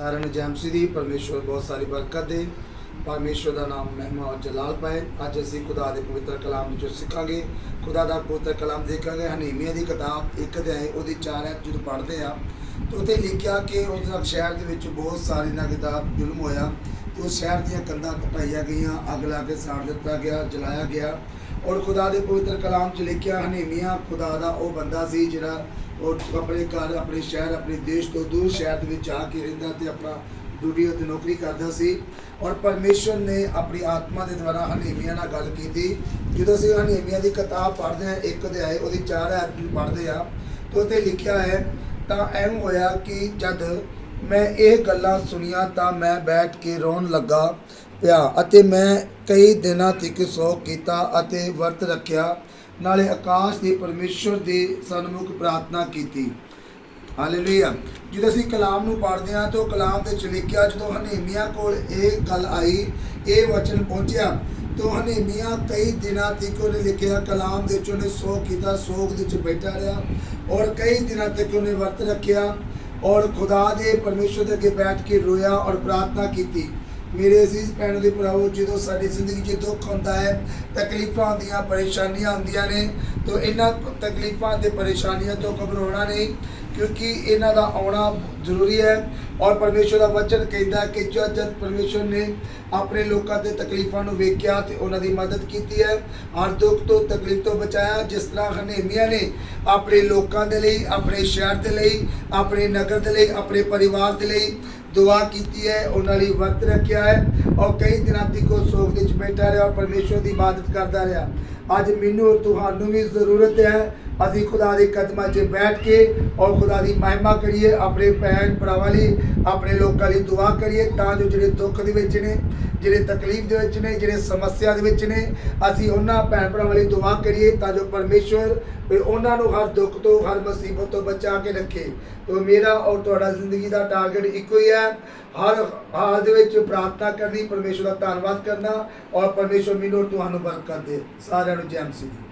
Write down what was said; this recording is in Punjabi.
ਸਾਰਿਆਂ ਨੂੰ ਜੈਮਸੀ ਦੀ, ਪਰਮੇਸ਼ਵਰ ਬਹੁਤ ਸਾਰੀ ਬਰਕਤ ਦੇ। ਪਰਮੇਸ਼ਵਰ ਦਾ ਨਾਮ ਮਹਿਮਾ ਔਰ ਜਲਾਲ ਪਾਏ। ਅੱਜ ਅਸੀਂ ਖੁਦਾ ਦੇ ਪਵਿੱਤਰ ਕਲਾਮ ਵਿੱਚੋਂ ਸਿੱਖਾਂਗੇ। ਖੁਦਾ ਦਾ ਪਵਿੱਤਰ ਕਲਾਮ ਦੇਖਾਂਗੇ। ਹਨੀਮੀਆ ਦੀ ਕਿਤਾਬ, ਇੱਕ ਅਧਿਆਇ, ਉਹਦੀ ਚਾਰ ਐਤ ਜਦੋਂ ਪੜ੍ਹਦੇ ਆ ਤਾਂ ਉੱਥੇ ਲਿਖਿਆ ਕਿ ਉਸ ਸ਼ਹਿਰ ਦੇ ਵਿੱਚ ਬਹੁਤ ਸਾਰੀ ਨਾ ਕਿਤਾਬ ਜ਼ੁਲਮ ਹੋਇਆ। ਤੇ ਉਸ ਸ਼ਹਿਰ ਦੀਆਂ ਕੰਧਾਂ ਢਾਈਆਂ ਗਈਆਂ। ਅੱਗ ਲਾ ਕੇ ਸਾੜ ਦਿੱਤਾ ਗਿਆ, ਜਲਾਇਆ ਗਿਆ। ਔਰ ਖੁਦਾ ਦੇ ਪਵਿੱਤਰ ਕਲਾਮ 'ਚ ਲਿਖਿਆ ਹਨੇਮੀਆਂ, ਖੁਦਾ ਦਾ ਉਹ ਬੰਦਾ ਸੀ ਜਿਹੜਾ ਉਹ ਆਪਣੇ ਘਰ, ਆਪਣੇ ਸ਼ਹਿਰ, ਆਪਣੇ ਦੇਸ਼ ਤੋਂ ਦੂਰ ਸ਼ਹਿਰ ਦੇ ਵਿੱਚ ਆ ਕੇ ਰਹਿੰਦਾ ਤੇ ਆਪਣਾ ਡਿਊਟੀ ਅਤੇ ਨੌਕਰੀ ਕਰਦਾ ਸੀ। ਔਰ ਪਰਮੇਸ਼ਵਰ ਨੇ ਆਪਣੀ ਆਤਮਾ ਦੇ ਦੁਆਰਾ ਹਨੇਮੀਆਂ ਨਾਲ ਗੱਲ ਕੀਤੀ। ਜਦੋਂ ਅਸੀਂ ਹਨੇਮੀਆਂ ਦੀ ਕਿਤਾਬ ਪੜ੍ਹਦੇ ਹਾਂ, ਇੱਕ ਦੇ ਆਏ ਉਹਦੀ ਚਾਰ ਐਤ ਪੜ੍ਹਦੇ ਆ ਤਾਂ ਉੱਥੇ ਲਿਖਿਆ ਹੈ, ਤਾਂ ਐਵੇਂ ਹੋਇਆ ਕਿ ਜਦ ਮੈਂ ਇਹ ਗੱਲਾਂ ਸੁਣੀਆਂ ਤਾਂ ਮੈਂ ਬੈਠ ਕੇ ਰੋਣ ਲੱਗਾ ਪਿਆ ਅਤੇ ਮੈਂ ਕਈ ਦਿਨਾਂ ਤੱਕ ਸੌ ਕੀਤਾ ਅਤੇ ਵਰਤ ਰੱਖਿਆ। ਨਾਲੇ ਆਕਾਸ਼ ਦੇ ਪਰਮੇਸ਼ਵਰ ਦੇ ਸਨਮੁਖ ਪ੍ਰਾਰਥਨਾ ਕੀਤੀ। ਹਾਲੇਲੂਇਆ ਜਦੋਂ ਅਸੀਂ ਕਲਾਮ ਨੂੰ ਪੜ੍ਹਦੇ ਹਾਂ ਤਾਂ ਉਹ ਕਲਾਮ ਦੇ ਵਿੱਚ ਲਿਖਿਆ ਜਦੋਂ ਹਨੇਮੀਆਂ ਕੋਲ ਇਹ ਗੱਲ ਆਈ, ਇਹ ਵਚਨ ਪਹੁੰਚਿਆ, ਤਾਂ ਹਨੇਮੀਆਂ ਕਈ ਦਿਨਾਂ ਤੱਕ ਉਹਨੇ ਲਿਖਿਆ, ਕਲਾਮ ਦੇ ਵਿੱਚ ਉਹਨੇ ਸੋਗ ਕੀਤਾ ਸੋਗ ਦੇ ਵਿੱਚ ਬੈਠਾ ਰਿਹਾ ਔਰ ਕਈ ਦਿਨਾਂ ਤੱਕ ਉਹਨੇ ਵਰਤ ਰੱਖਿਆ ਔਰ ਖੁਦਾ ਦੇ ਪਰਮੇਸ਼ਵਰ ਦੇ ਅੱਗੇ ਬੈਠ ਕੇ ਰੋਇਆ ਔਰ ਪ੍ਰਾਰਥਨਾ ਕੀਤੀ। ਮੇਰੇ ਅਜ਼ੀਜ਼ ਭੈਣ ਦੇ ਭਰਾਵੋ, ਜਦੋਂ ਸਾਡੀ ਜ਼ਿੰਦਗੀ 'ਚ ਦੁੱਖ ਹੁੰਦਾ ਹੈ, ਤਕਲੀਫਾਂ ਆਉਂਦੀਆਂ ਪਰੇਸ਼ਾਨੀਆਂ ਆਉਂਦੀਆਂ ਨੇ, ਤਾਂ ਇਹਨਾਂ ਤਕਲੀਫਾਂ ਤੇ ਪਰੇਸ਼ਾਨੀਆਂ ਤੋਂ ਘਬਰਾਉਣਾ ਨਹੀਂ, ਕਿਉਂਕਿ ਇਹਨਾਂ ਦਾ ਆਉਣਾ ਜ਼ਰੂਰੀ ਹੈ ਔਰ ਪਰਮੇਸ਼ਵਰ ਦਾ ਵਚਨ ਕਹਿੰਦਾ ਕਿ ਜਦ ਜਦ ਪਰਮੇਸ਼ਵਰ ਨੇ ਆਪਣੇ ਲੋਕਾਂ ਦੇ ਤਕਲੀਫਾਂ ਨੂੰ ਵੇਖਿਆ ਤੇ ਉਹਨਾਂ ਦੀ ਮਦਦ ਕੀਤੀ ਹੈ, ਹਰ ਦੁੱਖ ਤੋਂ ਤਕਲੀਫ ਤੋਂ ਬਚਾਇਆ, ਜਿਸ ਤਰ੍ਹਾਂ ਹਨੇਮੀਆਂ ਨੇ ਆਪਣੇ ਲੋਕਾਂ ਦੇ ਲਈ, ਆਪਣੇ ਸ਼ਹਿਰ ਦੇ ਲਈ, ਆਪਣੇ ਨਗਰ ਦੇ ਲਈ, ਆਪਣੇ ਪਰਿਵਾਰ ਦੇ ਲਈ ਦੁਆ ਕੀਤੀ ਹੈ ਉਹਨਾਂ ਲਈ ਵਰਤ ਰੱਖਿਆ ਹੈ ਔਰ ਕਈ ਦਿਨਾਂ ਤੱਕ ਉਹ ਸੋਗ ਦੇ ਵਿੱਚ ਬੈਠਾ ਰਿਹਾ ਔਰ ਪਰਮੇਸ਼ਵਰ ਦੀ ਇਬਾਦਤ ਕਰਦਾ ਰਿਹਾ। ਅੱਜ ਮੈਨੂੰ ਔਰ ਤੁਹਾਨੂੰ ਵੀ ਜ਼ਰੂਰਤ ਹੈ, ਅਸੀਂ ਖੁਦਾ ਦੇ ਕਦਮਾਂ 'ਚ ਬੈਠ ਕੇ ਔਰ ਖੁਦਾ ਦੀ ਮਹਿਮਾ ਕਰੀਏ, ਆਪਣੇ ਭੈਣ ਭਰਾਵਾਂ ਲਈ, ਆਪਣੇ ਲੋਕਾਂ ਲਈ ਦੁਆ ਕਰੀਏ ਤਾਂ ਜੋ ਜਿਹੜੇ ਦੁੱਖ ਦੇ ਵਿੱਚ ਨੇ ਜਿਹੜੇ ਤਕਲੀਫ ਦੇ ਵਿੱਚ ਨੇ, ਜਿਹੜੇ ਸਮੱਸਿਆ ਦੇ ਵਿੱਚ ਨੇ, ਅਸੀਂ ਉਹਨਾਂ ਭੈਣ ਭਰਾਵਾਂ ਲਈ ਦੁਆ ਕਰੀਏ ਤਾਂ ਜੋ ਪਰਮੇਸ਼ਵਰ ਵੀ ਉਹਨਾਂ ਨੂੰ ਹਰ ਦੁੱਖ ਤੋਂ, ਹਰ ਮੁਸੀਬਤ ਤੋਂ ਬਚਾ ਕੇ ਰੱਖੇ। ਤੋ ਮੇਰਾ ਔਰ ਤੁਹਾਡਾ ਜ਼ਿੰਦਗੀ ਦਾ ਟਾਰਗੇਟ ਇੱਕੋ ਹੀ ਹੈ। ਹਰ ਹਾਲ ਦੇ ਵਿੱਚ ਪ੍ਰਾਰਥਨਾ ਕਰਨੀ, ਪਰਮੇਸ਼ਵਰ ਦਾ ਧੰਨਵਾਦ ਕਰਨਾ ਔਰ ਪਰਮੇਸ਼ਵਰ ਮੈਨੂੰ ਔਰ ਤੁਹਾਨੂੰ ਬਰਕਤ ਦੇ। ਸਾਰਿਆਂ ਨੂੰ ਜੈ ਮਸੀਹ ਦੀ।